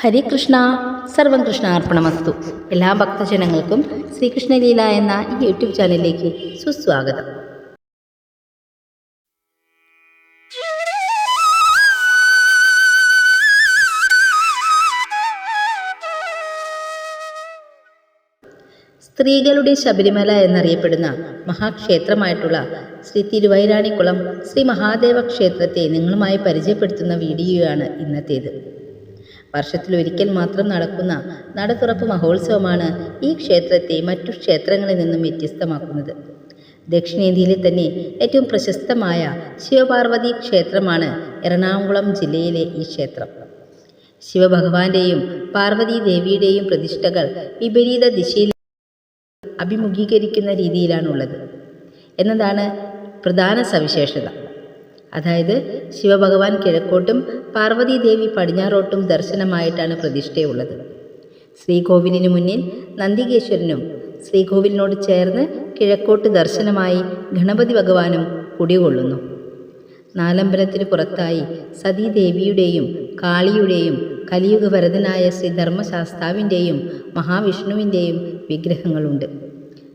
ഹരികൃഷ്ണ സർവം കൃഷ്ണാർപ്പണമസ്തു. എല്ലാ ഭക്തജനങ്ങൾക്കും ശ്രീകൃഷ്ണലീല എന്ന ഈ യൂട്യൂബ് ചാനലിലേക്ക് സുസ്വാഗതം. സ്ത്രീകളുടെ ശബരിമല എന്നറിയപ്പെടുന്ന മഹാക്ഷേത്രമായിട്ടുള്ള ശ്രീ തിരുവൈരാണിക്കുളം ശ്രീ മഹാദേവ ക്ഷേത്രത്തെ നിങ്ങളുമായി പരിചയപ്പെടുത്തുന്ന വീഡിയോയാണ് ഇന്നത്തേത്. വർഷത്തിലൊരിക്കൽ മാത്രം നടക്കുന്ന നടതുറപ്പ് മഹോത്സവമാണ് ഈ ക്ഷേത്രത്തെ മറ്റു ക്ഷേത്രങ്ങളിൽ നിന്നും വ്യത്യസ്തമാക്കുന്നത്. ദക്ഷിണേന്ത്യയിലെ തന്നെ ഏറ്റവും പ്രശസ്തമായ ശിവപാർവതി ക്ഷേത്രമാണ് എറണാകുളം ജില്ലയിലെ ഈ ക്ഷേത്രം. ശിവഭഗവാന്റെയും പാർവതി ദേവിയുടെയും പ്രതിഷ്ഠകൾ വിപരീത ദിശയിൽ അഭിമുഖീകരിക്കുന്ന രീതിയിലാണുള്ളത്. എന്നതാണ് പ്രധാന സവിശേഷത. അതായത് ശിവഭഗവാൻ കിഴക്കോട്ടും പാർവതീദേവി പടിഞ്ഞാറോട്ടും ദർശനമായിട്ടാണ് പ്രതിഷ്ഠയുള്ളത്. ശ്രീകോവിലിന് മുന്നിൽ നന്ദികേശ്വരനും ശ്രീകോവിലിനോട് ചേർന്ന് കിഴക്കോട്ട് ദർശനമായി ഗണപതി ഭഗവാനും കുടികൊള്ളുന്നു. നാലമ്പലത്തിന് പുറത്തായി സതീദേവിയുടെയും കാളിയുടെയും കലിയുഗവരതനായ ശ്രീ ധർമ്മശാസ്താവിന്റെയും മഹാവിഷ്ണുവിന്റെയും വിഗ്രഹങ്ങളുണ്ട്.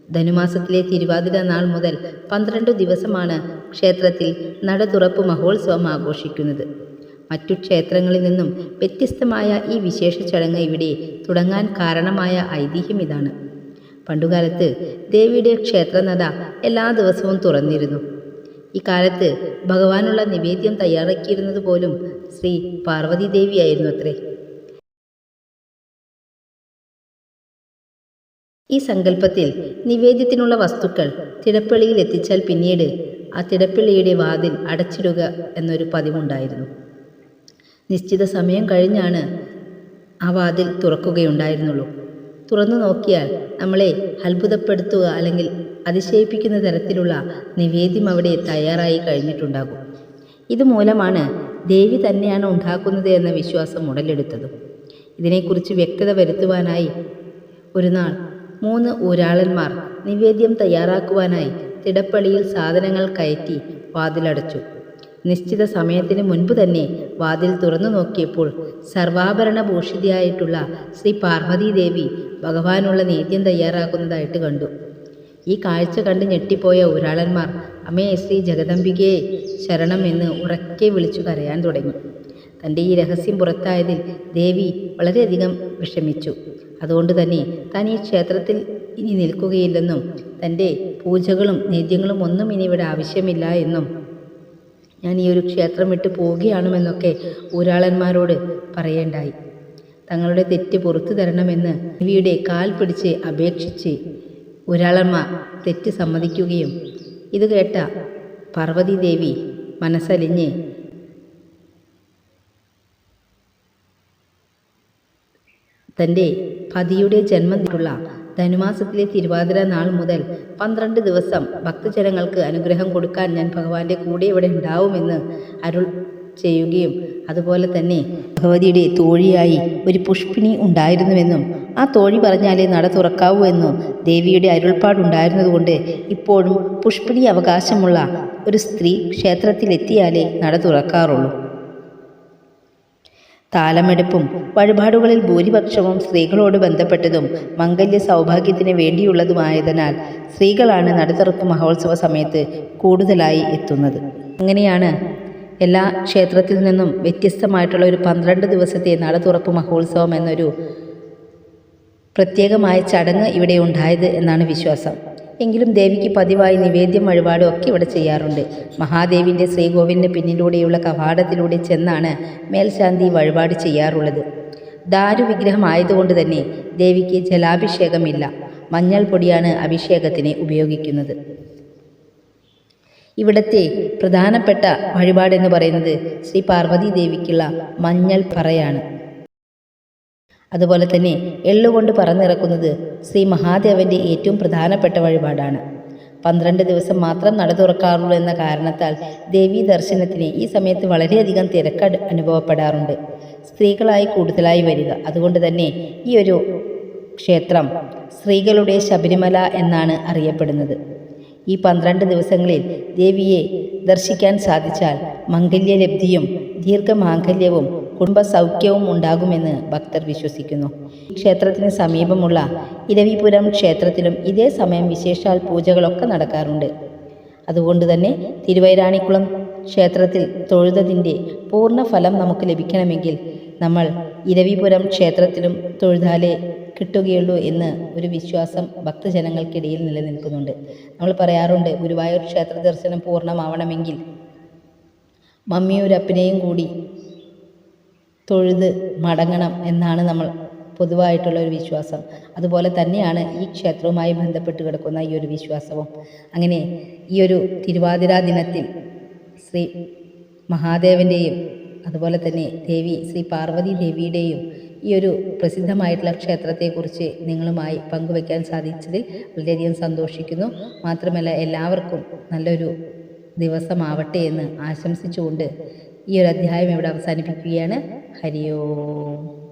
ധനുമാസത്തിലെ തിരുവാതിര നാൾ മുതൽ പന്ത്രണ്ട് ദിവസമാണ് ക്ഷേത്രത്തിൽ നട തുറപ്പ് മഹോത്സവം ആഘോഷിക്കുന്നത്. മറ്റു ക്ഷേത്രങ്ങളിൽ നിന്നും വ്യത്യസ്തമായ ഈ വിശേഷ ചടങ്ങ് ഇവിടെ തുടങ്ങാൻ കാരണമായ ഐതിഹ്യം ഇതാണ്. പണ്ടുകാലത്ത് ദേവിയുടെ ക്ഷേത്രനട എല്ലാ ദിവസവും തുറന്നിരുന്നു. ഇക്കാലത്ത് ഭഗവാനുള്ള നിവേദ്യം തയ്യാറാക്കിയിരുന്നത് പോലും ശ്രീ പാർവതി ദേവിയായിരുന്നു അത്രേ. ഈ സങ്കല്പത്തിൽ നിവേദ്യത്തിനുള്ള വസ്തുക്കൾ തിടപ്പള്ളിയിൽ എത്തിച്ചാൽ പിന്നീട് ആ തിടപ്പിള്ളിയുടെ വാതിൽ അടച്ചിടുക എന്നൊരു പതിവുണ്ടായിരുന്നു. നിശ്ചിത സമയം കഴിഞ്ഞാണ് ആ വാതിൽ തുറക്കുകയുണ്ടായിരുന്നുള്ളൂ. തുറന്നു നോക്കിയാൽ നമ്മളെ അത്ഭുതപ്പെടുത്തുക അല്ലെങ്കിൽ അതിശയിപ്പിക്കുന്ന തരത്തിലുള്ള നിവേദ്യം അവിടെ തയ്യാറായി കഴിഞ്ഞിട്ടുണ്ടാകും. ഇതുമൂലമാണ് ദേവി തന്നെയാണ് ഉണ്ടാക്കുന്നത് എന്ന വിശ്വാസം ഉടലെടുത്തത്. ഇതിനെക്കുറിച്ച് വ്യക്തത വരുത്തുവാനായി ഒരു നാൾ മൂന്ന് ഊരാളന്മാർ നിവേദ്യം തയ്യാറാക്കുവാനായി തിടപ്പള്ളിയിൽ സാധനങ്ങൾ കയറ്റി വാതിലടച്ചു. നിശ്ചിത സമയത്തിന് മുൻപ് തന്നെ വാതിൽ തുറന്നു നോക്കിയപ്പോൾ സർവാഭരണഭൂഷിതയായിട്ടുള്ള ശ്രീ പാർവതീദേവി ഭഗവാനുള്ള നേദ്യം തയ്യാറാക്കുന്നതായിട്ട് കണ്ടു. ഈ കാഴ്ച കണ്ട് ഞെട്ടിപ്പോയ ഊരാളന്മാർ അമ്മേ ശ്രീ ജഗദംബികയെ ശരണം എന്ന് ഉറക്കെ വിളിച്ചു കരയാൻ തുടങ്ങി. തന്റെ ഈ രഹസ്യം പുറത്തായതിൽ ദേവി വളരെയധികം വിഷമിച്ചു. അതുകൊണ്ട് തന്നെ താൻ ഈ ക്ഷേത്രത്തിൽ ഇനി നിൽക്കുകയില്ലെന്നും തന്റെ പൂജകളും നേദ്യങ്ങളും ഒന്നും ഇനി ഇവിടെ ആവശ്യമില്ല എന്നും. ഞാൻ ഈ ഒരു ക്ഷേത്രം വിട്ട് പോവുകയാണെന്നൊക്കെ ഊരാളന്മാരോട് പറയേണ്ടായി. തങ്ങളുടെ തെറ്റ് പുറത്തു തരണമെന്ന് ദേവിയുടെ കാൽ പിടിച്ച് അപേക്ഷിച്ച് ഊരാളന്മാർ തെറ്റ് സമ്മതിക്കുകയും ഇത് കേട്ട പാർവതി ദേവി മനസ്സലിഞ്ഞ് തന്റെ പതിയുടെ ജന്മത്തിലുള്ള ധനുമാസത്തിലെ തിരുവാതിര നാൾ മുതൽ പന്ത്രണ്ട് ദിവസം ഭക്തജനങ്ങൾക്ക് അനുഗ്രഹം കൊടുക്കാൻ ഞാൻ ഭഗവാന്റെ കൂടെ ഇവിടെ ഉണ്ടാവുമെന്ന് അരുൾ ചെയ്യുകയും അതുപോലെ തന്നെ ഭഗവതിയുടെ തോഴിയായി ഒരു പുഷ്പിണി ഉണ്ടായിരുന്നുവെന്നും ആ തോഴി പറഞ്ഞാലേ നട തുറക്കാവൂ എന്നും ദേവിയുടെ അരുൾപ്പാടുണ്ടായിരുന്നതുകൊണ്ട് ഇപ്പോഴും പുഷ്പിണി അവകാശമുള്ള ഒരു സ്ത്രീ ക്ഷേത്രത്തിലെത്തിയാലേ നട തുറക്കാറുള്ളൂ. താലമെടുപ്പും വഴിപാടുകളിൽ ഭൂരിപക്ഷവും സ്ത്രീകളോട് ബന്ധപ്പെട്ടതും മംഗല്യ സൗഭാഗ്യത്തിന് വേണ്ടിയുള്ളതുമായതിനാൽ സ്ത്രീകളാണ് നടതുറപ്പ് മഹോത്സവ സമയത്ത് കൂടുതലായി എത്തുന്നത്. അങ്ങനെയാണ് എല്ലാ ക്ഷേത്രത്തിൽ നിന്നും വ്യത്യസ്തമായിട്ടുള്ള ഒരു പന്ത്രണ്ട് ദിവസത്തെ നട തുറപ്പ് മഹോത്സവം എന്നൊരു പ്രത്യേകമായ ചടങ്ങ് ഇവിടെ ഉണ്ടായത് എന്നാണ് വിശ്വാസം. എങ്കിലും ദേവിക്ക് പതിവായി നിവേദ്യം വഴിപാടും ഒക്കെ ഇവിടെ ചെയ്യാറുണ്ട്. മഹാദേവിന്റെ ശ്രീകോവിലിന് പിന്നിലൂടെയുള്ള കവാടത്തിലൂടെ ചെന്നാണ് മേൽശാന്തി വഴിപാട് ചെയ്യാറുള്ളത്. ദാരു വിഗ്രഹമായതുകൊണ്ട് തന്നെ ദേവിക്ക് ജലാഭിഷേകമില്ല. മഞ്ഞൾ പൊടിയാണ് അഭിഷേകത്തിന് ഉപയോഗിക്കുന്നത്. ഇവിടത്തെ പ്രധാനപ്പെട്ട വഴിപാടെന്ന് പറയുന്നത് ശ്രീ പാർവതി ദേവിക്കുള്ള മഞ്ഞൾ പറയാണ് അതുപോലെ തന്നെ എള്ളുകൊണ്ട് പറന്നിറക്കുന്നത് ശ്രീ മഹാദേവന്റെ ഏറ്റവും പ്രധാനപ്പെട്ട വഴിപാടാണ്. പന്ത്രണ്ട് ദിവസം മാത്രം നട തുറക്കാറുള്ളൂ എന്ന കാരണത്താൽ ദേവീ ദർശനത്തിന് ഈ സമയത്ത് വളരെയധികം തിരക്ക് അനുഭവപ്പെടാറുണ്ട്. സ്ത്രീകളായി കൂടുതലായി വരിക. അതുകൊണ്ട് തന്നെ ഈ ഒരു ക്ഷേത്രം സ്ത്രീകളുടെ ശബരിമല എന്നാണ് അറിയപ്പെടുന്നത്. ഈ പന്ത്രണ്ട് ദിവസങ്ങളിൽ ദേവിയെ ദർശിക്കാൻ സാധിച്ചാൽ മംഗല്യലബ്ധിയും ദീർഘമാംഗല്യവും കുടുംബ സൗഖ്യവും ഉണ്ടാകുമെന്ന് ഭക്തർ വിശ്വസിക്കുന്നു. ക്ഷേത്രത്തിന് സമീപമുള്ള ഇരവിപുരം ക്ഷേത്രത്തിലും ഇതേ സമയം വിശേഷാൽ പൂജകളൊക്കെ നടക്കാറുണ്ട്. അതുകൊണ്ട് തന്നെ തിരുവൈരാണിക്കുളം ക്ഷേത്രത്തിൽ തൊഴുതതിന്റെ പൂർണ ഫലം നമുക്ക് ലഭിക്കണമെങ്കിൽ നമ്മൾ ഇരവിപുരം ക്ഷേത്രത്തിലും തൊഴുതാലേ കിട്ടുകയുള്ളൂ എന്ന് ഒരു വിശ്വാസം ഭക്തജനങ്ങൾക്കിടയിൽ നിലനിൽക്കുന്നുണ്ട്. നമ്മൾ പറയാറുണ്ട് ഗുരുവായൂർ ക്ഷേത്ര ദർശനം പൂർണമാവണമെങ്കിൽ മമ്മിയൂരപ്പനെയും കൂടി തൊഴുത് മടങ്ങണം എന്നാണ് നമ്മൾ പൊതുവായിട്ടുള്ള ഒരു വിശ്വാസം. അതുപോലെ തന്നെയാണ് ഈ ക്ഷേത്രവുമായി ബന്ധപ്പെട്ട് കിടക്കുന്ന ഈ ഒരു വിശ്വാസവും. അങ്ങനെ ഈ ഒരു തിരുവാതിര ദിനത്തിൽ ശ്രീ മഹാദേവന്റെയും അതുപോലെ തന്നെ ദേവി ശ്രീ പാർവതി ദേവിയുടെയും ഈ ഒരു പ്രസിദ്ധമായിട്ടുള്ള ക്ഷേത്രത്തെക്കുറിച്ച് നിങ്ങളുമായി പങ്കുവയ്ക്കാൻ സാധിച്ചതിൽ വളരെയധികം സന്തോഷിക്കുന്നു. മാത്രമല്ല എല്ലാവർക്കും നല്ലൊരു ദിവസമാവട്ടെ എന്ന് ആശംസിച്ചുകൊണ്ട് ഈ ഒരു അധ്യായം ഇവിടെ അവസാനിപ്പിക്കുകയാണ്. ഹരി ഓം.